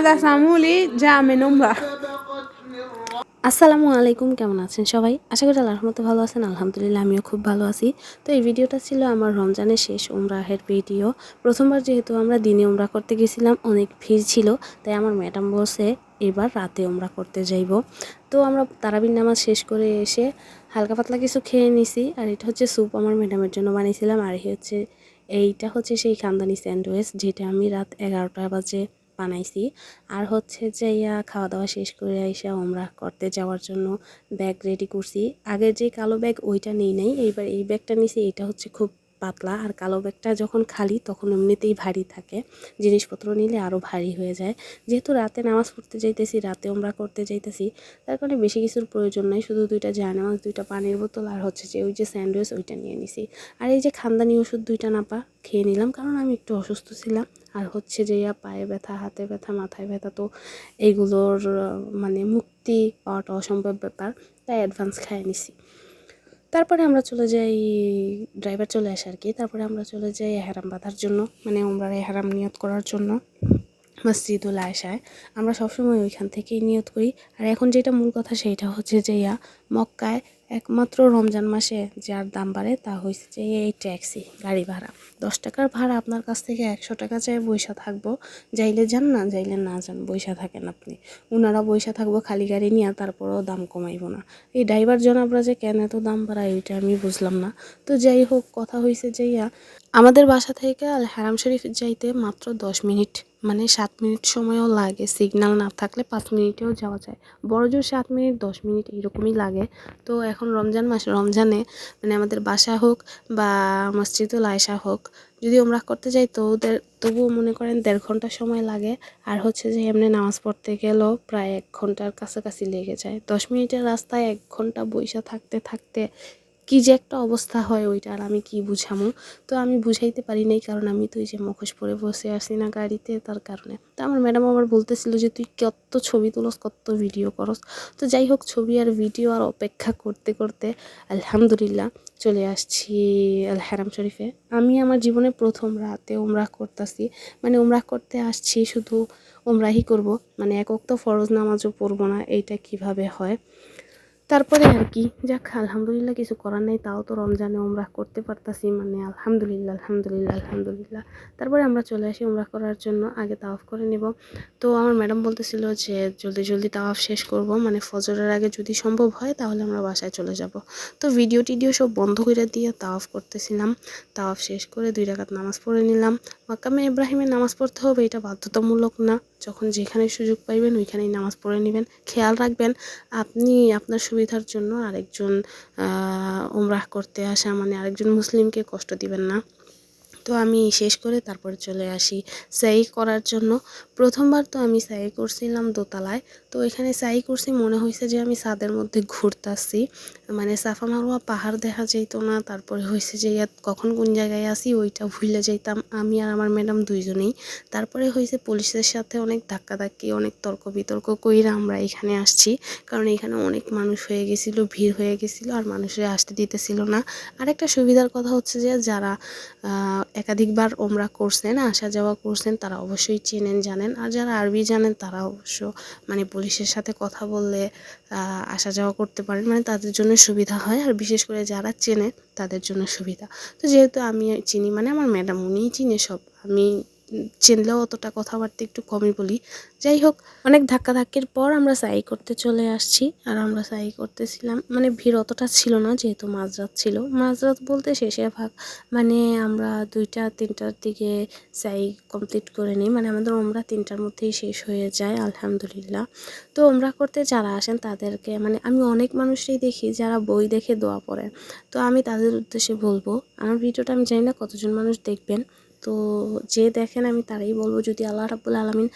আদা সামুলি জামে নম্বা। আসসালামু আলাইকুম, কেমন আছেন সবাই? আশা করি আল্লাহর রহমতে ভালো আছেন, আলহামদুলিল্লাহ আমিও খুব ভালো আছি। তো এই ভিডিওটা ছিল আমার রমজানের শেষ উমরাহের ভিডিও। প্রথমবার যেহেতু আমরা দিনে উমরা করতে গেছিলাম, অনেক ভিড় ছিল, তাই আমার ম্যাডাম বসে এবার রাতে উমরা করতে যাইব। তো আমরা তারাবিন নামাজ শেষ করে এসে হালকা পাতলা কিছু খেয়ে নিছি, আর এটা হচ্ছে স্যুপ আমার ম্যাডামের জন্য বানিয়েছিলাম, আর হচ্ছে, এইটা হচ্ছে সেই খানদানি স্যান্ডউইচ, যেটা আমি রাত এগারোটা বাজে বানাইছি। আর হচ্ছে যে ইয়া খাওয়া দাওয়া শেষ করে আইসা আমরা করতে যাওয়ার জন্য ব্যাগ রেডি করছি। আগের যে কালো ব্যাগ ওইটা নেই নাই, এইবার এই ব্যাগটা নিছি এটা হচ্ছে খুব পাতলা। আর কালো ব্যাগটা যখন খালি, তখন এমনিতেই ভারী থাকে। জিনিসপত্র নিলে আরও ভারী হয়ে যায়। যেহেতু রাতে নামাজ পড়তে যাইতেছি রাতে আমরা করতে যাইতেছি, তার কারণে বেশি কিছুর প্রয়োজন নাই। শুধু দুইটা জায়নামাজ দুইটা পানির বোতল আর হচ্ছে যে ওই যে স্যান্ডউইচ ওইটা নিয়ে নিছি। আর এই যে খানদানি ওষুধ দুইটা নাপা খেয়ে নিলাম। কারণ আমি একটু অসুস্থ ছিলাম। আর হচ্ছে যে ইয়া, পায়ে ব্যথা, হাতে ব্যথা, মাথায় ব্যথা, তো এইগুলোর মানে মুক্তি পাওয়াটা অসম্ভব ব্যাপার, তাই অ্যাডভান্স খাইয়ে নিছি। তারপরে আমরা চলে যাই ড্রাইভার চলে আসে আর কি। তারপরে আমরা চলে যাই এহারাম বাঁধার জন্য মানে আমরা এহারাম নিয়ত করার জন্য মসজিদুল আয়সায় আমরা সবসময় ওইখান থেকেই নিয়ত করি। আর এখন যেটা মূল কথা সেইটা হচ্ছে যে ইয়া, মক্কায় একমাত্র রমজান মাসে যার দাম বাড়ে তা হয়েছে যে এই ট্যাক্সি, গাড়ি ভাড়া। দশ টাকার ভাড়া আপনার কাছ থেকে একশো টাকা চাই বৈশা থাকব। যাইলে যান না, যাইলে না যান বৈশা থাকেন আপনি। ওনারা বৈশা থাকব, খালি গাড়ি নিয়ে তারপরেও দাম কমাইবো না। এই ড্রাইভার জনাবরা যে কেন এত দাম বাড়ায়, ওইটা আমি বুঝলাম না। তো যাই হোক, কথা হয়েছে যাইয়া আমাদের বাসা থেকে আল হারাম শরীফ যাইতে মাত্র দশ মিনিট। মানে সাত মিনিট সময়ও লাগে সিগনাল না থাকলে পাঁচ মিনিটেও যাওয়া যায়। বড় জোর সাত মিনিট, দশ মিনিট এরকমই লাগে। তো এখন রমজান মাস, রমজানে মানে আমাদের বাসা হোক বা মসজিদুল আয়সা হোক, যদি আমরা করতে যাই তো ওদের, তবুও মনে করেন দেড় ঘণ্টা সময় লাগে। আর হচ্ছে যে এমনি নামাজ পড়তে গেলেও প্রায় এক ঘণ্টার কাছাকাছি লেগে যায়। দশ মিনিটের রাস্তায় এক ঘণ্টা বইসা থাকতে থাকতে কি যে একটা অবস্থা হয় ওইটা আর আমি কি বুঝামো? তো আমি বুঝাইতে পারি নাই কারণ আমি তো যে মুখোশ পরে বসে আসি না গাড়িতে তার কারণে। তো আমার ম্যাডাম আবার বলতেছিল যে, তুই কত ছবি তুলস, কত ভিডিও করস? তো যাই হোক, ছবি আর ভিডিও আর অপেক্ষা করতে করতে আলহামদুলিল্লাহ চলে আসছি আল হারাম শরীফে। আমি আমার জীবনে প্রথম রাতে ওমরা করতেছি। মানে ওমরা করতে আসছি শুধু ওমরাহি করব। মানে এক তো ফরজ নামাজও পড়ব না, এইটা কীভাবে হয়? তারপরে আর কি, যাক, আলহামদুলিল্লাহ কিছু করার নেই, তাও তো রমজানে ওমরাহ করতে পারতাছি মানে আলহামদুলিল্লাহ আলহামদুলিল্লাহ আলহামদুলিল্লাহ। তারপরে আমরা চলে আসি ওমরাহ করার জন্য, আগে তাওয়াফ করে নেব। তো আমার ম্যাডাম বলতেছিল যে, জলদি জলদি তাওয়াফ শেষ করব মানে ফজরের আগে যদি সম্ভব হয়, তাহলে আমরা বাসায় চলে যাব। তো ভিডিও টিডিও সব বন্ধ করে দিয়ে তাওয়াফ করতেছিলাম। তাওয়াফ শেষ করে দুই রাকাত নামাজ পড়ে নিলাম। মাকামে ইব্রাহিমের নামাজ পড়তে হবে, এটা বাধ্যতামূলক না। যখন যেখানে সুযোগ পাইবেন, ওইখানেই নামাজ পড়ে নেবেন। খেয়াল রাখবেন, আপনি আপনার সুবিধার জন্য আরেকজন উমরাহ করতে আসা মানে আরেকজন মুসলিমকে কষ্ট দিবেন না। তো আমি শেষ করে তারপরে চলে আসি সাই করার জন্য। প্রথমবার তো আমি সাই করছিলাম দোতলায়। তো এখানে সাই করছি মনে হয়েছে যে আমি ছাদের মধ্যে ঘুরতাছি। মানে সাফা মারোয়া পাহাড় দেখা যাইতো না, তারপরে হয়েছে যে কখন কোন জায়গায় আসি ওইটা ভুলে যাইতাম। আমি আর আমার ম্যাডাম দুইজনেই। তারপরে হয়েছে পুলিশের সাথে অনেক ধাক্কাধাক্কি, অনেক তর্ক বিতর্ক কইরা আমরা এখানে আসছি। কারণ এখানে অনেক মানুষ হয়ে গেছিল, ভিড় হয়ে গেছিল, আর মানুষের আসতে দিতেছিল না। আরেকটা সুবিধার কথা হচ্ছে যে যারা একাধিকবার ওমরা করছেন, আসা যাওয়া করছেন, তারা অবশ্যই চেনেন, জানেন। আর যারা আরবি জানেন, তারা অবশ্য মানে পুলিশের সাথে কথা বললে আসা যাওয়া করতে পারেন। মানে তাদের জন্য সুবিধা হয়। আর বিশেষ করে যারা চেনে, তাদের জন্য সুবিধা। তো যেহেতু আমি চিনি মানে আমার ম্যাডাম, উনিই চিনে সব। আমি চিনলেও অতটা কথাবার্তা একটু কমই বলি। যাই হোক, অনেক ধাক্কা ধাক্কির পর আমরা সাই করতে চলে আসছি আর আমরা সাই করতেছিলাম। মানে ভিড় অতটা ছিল না, যেহেতু মাঝরাত ছিল। মাঝরাত বলতে শেষে ভাগ। মানে আমরা দুইটা, তিনটার দিকে সাই কমপ্লিট করে নিই। মানে আমাদের ওমরা তিনটার মধ্যেই শেষ হয়ে যায়, আলহামদুলিল্লাহ। তো ওমরা করতে যারা আসেন তাদেরকে মানে আমি অনেক মানুষই দেখি যারা বই দেখে দোয়া পড়ে। তো আমি তাদের উদ্দেশ্যে বলব, আমার ভিডিওটা আমি জানি না কতজন মানুষ দেখবেন। তো যে দেখেন আমি তারাই বলব যদি আল্লাহ রাবুল আলমিন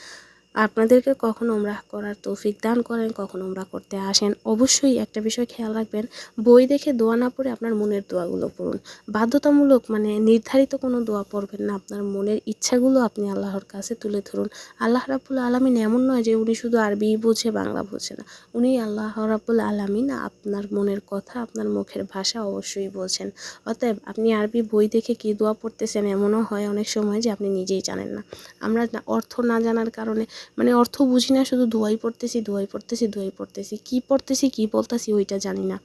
আপনাদেরকে কখনো ওমরাহ করার তৌফিক দান করেন, কখনো ওমরা করতে আসেন। অবশ্যই একটা বিষয় খেয়াল রাখবেন, বই দেখে দোয়া না পড়ে আপনার মনের দোয়াগুলো পড়ুন। বাধ্যতামূলক মানে নির্ধারিত কোনো দোয়া পড়বেন না, আপনার মনের ইচ্ছাগুলো আপনি আল্লাহর কাছে তুলে ধরুন। আল্লাহ রাবুল আলমিন এমন নয় যে উনি শুধু আরবি বোঝে, বাংলা বোঝে না। উনি আল্লাহ রাবুল আলমিন আপনার মনের কথা, আপনার মুখের ভাষা অবশ্যই বোঝেন। অতএব আপনি আরবি বই দেখে কী দোয়া পড়তেছেন এমনও হয় অনেক সময় যে আপনি নিজেই জানেন না। আমরা অর্থ না জানার কারণে মানে অর্থ বুঝি না, শুধু দোয়াই পড়তেছি দোয়াই পড়তেছি দোয়াই পড়তেছি। কি পড়তেছি, কি বলতেছি ওইটা জানি না।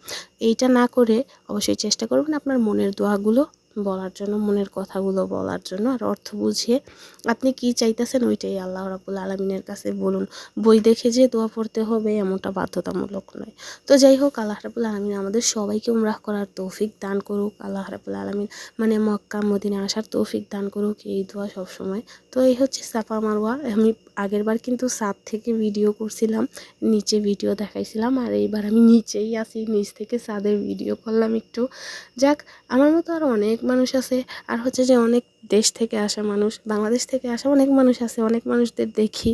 এইটা না করে অবশ্যই চেষ্টা করবেন আপনার মনের দোয়াগুলো বলার জন্য, মনের কথাগুলো বলার জন্য আর অর্থ বুঝিয়ে আপনি কি চাইতেছেন ওইটাই আল্লাহ রাবুল আলমিনের কাছে বলুন। বই দেখে যে দোয়া পড়তে হবে এমনটা বাধ্যতামূলক নয়। তো যাই হোক, আল্লাহ রাবুল আলমিন আমাদের সবাইকে উমরাহ করার তৌফিক দান করুক, আল্লাহ রাবুল আলমিন মানে মক্কা, মদিনা আসার তৌফিক দান করুক এই দোয়া সবসময়। তো এই হচ্ছে সাফা মারওয়া। আমি আগের বার কিন্তু সাত থেকে ভিডিও করছিলাম, নিচে ভিডিও দেখাইছিলাম আর এইবার আমি নিচেই আসি নিচ থেকে সাদের ভিডিও করলাম একটু। যাক, আমার মতো আর অনেক মানুষ আছে, আর হচ্ছে যে অনেক দেশ থেকে আসা মানুষ, বাংলাদেশ থেকে আসা অনেক মানুষ আছে, অনেক মানুষদের দেখি।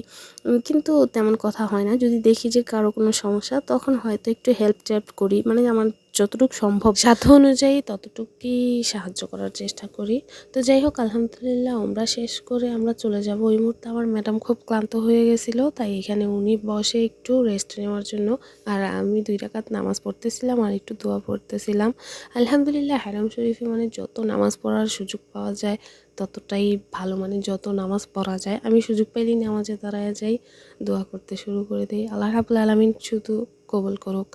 কিন্তু তেমন কথা হয় না। যদি দেখি যে কারও কোনো সমস্যা, তখন হয়তো একটু হেল্প টেল্প করি। মানে আমার যতটুকু সম্ভব সাধ্য অনুযায়ী ততটুকুই সাহায্য করার চেষ্টা করি। তো যাই হোক, আলহামদুলিল্লাহ আমরা শেষ করে আমরা চলে যাব। ওই মুহূর্তে আমার ম্যাডাম খুব ক্লান্ত হয়ে গেছিল, তাই এখানে উনি বসে একটু রেস্ট নেওয়ার জন্য। আর আমি দুই রাকাত নামাজ পড়তেছিলাম আর একটু দোয়া পড়তেছিলাম। আলহামদুলিল্লাহ হারাম শরীফে মানে যত নামাজ পড়ার সুযোগ পাওয়া যায়, ততটাই ভালো মানে যত নামাজ পড়া যায়। আমি সুযোগ পাইলেই নামাজে দাঁড়ায় যাই, দোয়া করতে শুরু করে দিই। আল্লাহ রাবুল আলমিন শুধু কবল করুক,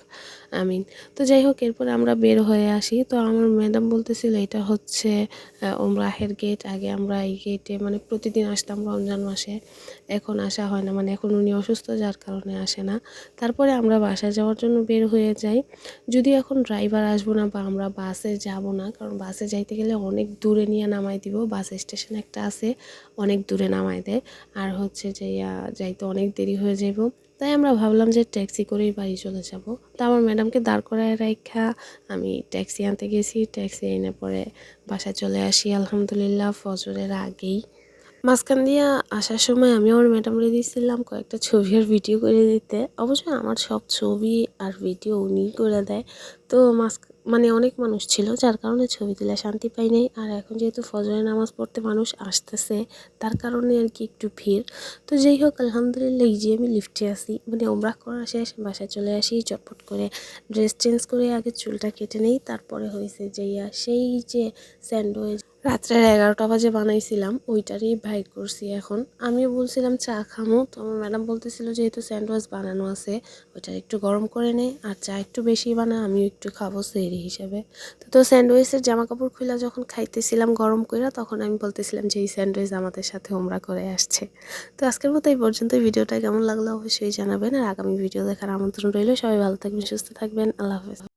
আমিন। তো যাই হোক, এরপরে আমরা বের হয়ে আসি। তো আমার ম্যাডাম বলতেছিল, এটা হচ্ছে ওমরাহের গেট আগে আমরা এই গেটে মানে প্রতিদিন আসতাম রমজান মাসে। এখন আসা হয় না। মানে এখন উনি অসুস্থ, যার কারণে আসে না। তারপরে আমরা বাসায় যাওয়ার জন্য বের হয়ে যাই। যদি এখন ড্রাইভার আসব না বা আমরা বাসে যাব না, কারণ বাসে যাইতে গেলে অনেক দূরে নিয়ে নামাই দিব। বাস স্টেশন একটা আছে, অনেক দূরে নামাই দেয়। আর হচ্ছে যে যাইতে অনেক দেরি হয়ে যাব তাই আমরা ভাবলাম যে ট্যাক্সি করেই বাড়ি চলে যাব। তা আমার ম্যাডামকে দাঁড় করায় রাখা আমি ট্যাক্সি আনতে গেছি, ট্যাক্সি এনে পরে বাসায় চলে আসি, আলহামদুলিল্লাহ, ফজরের আগেই। মাঝখান দিয়ে আসার সময় আমি আমার ম্যাডামরে দিয়েছিলাম কয়েকটা ছবি আর ভিডিও করে দিতে। অবশ্যই আমার সব ছবি আর ভিডিও উনি করে দেয়। তো মাঝ মানে অনেক মানুষ ছিল, যার কারণে ছবি তোলা শান্তি পাই নাই। আর এখন যেহেতু ফজরের নামাজ পড়তে মানুষ আসতেছে, তার কারণে আর কি একটু ভিড়। তো যাই হোক, আলহামদুলিল্লাহ এই যে আমি লিফটে আসি মানে ওমরা করা শেষ, বাসায় চলে আসি, চটপট করে ড্রেস চেঞ্জ করে আগে চুলটা কেটে নেই, তারপরে হয়েছে যাইয়া সেই যে স্যান্ডউইচ রাত্রের এগারোটা বাজে বানাইছিলাম, ওইটারই ভাইট করছি এখন। আমিও বলছিলাম, চা খামো। তো আমার ম্যাডাম বলতেছিল, যেহেতু স্যান্ডউইচ বানানো আছে ওইটা একটু গরম করে নে, আর চা একটু বেশি বানা, আমিও একটু খাব সেরি হিসাবে। তো তো স্যান্ডউইচের জামা কাপড় খুলে যখন খাইতেছিলাম গরম করে তখন আমি বলতেছিলাম যে, এই স্যান্ডউইচ আমাদের সাথে ওমরা করে আসছে। তো আজকের মতো এই পর্যন্ত। ভিডিওটা কেমন লাগল অবশ্যই জানাবেন, আর আগামী ভিডিও দেখার আমন্ত্রণ রইল। সবাই ভালো থাকবেন, সুস্থ থাকবেন। আল্লাহ হাফেজ।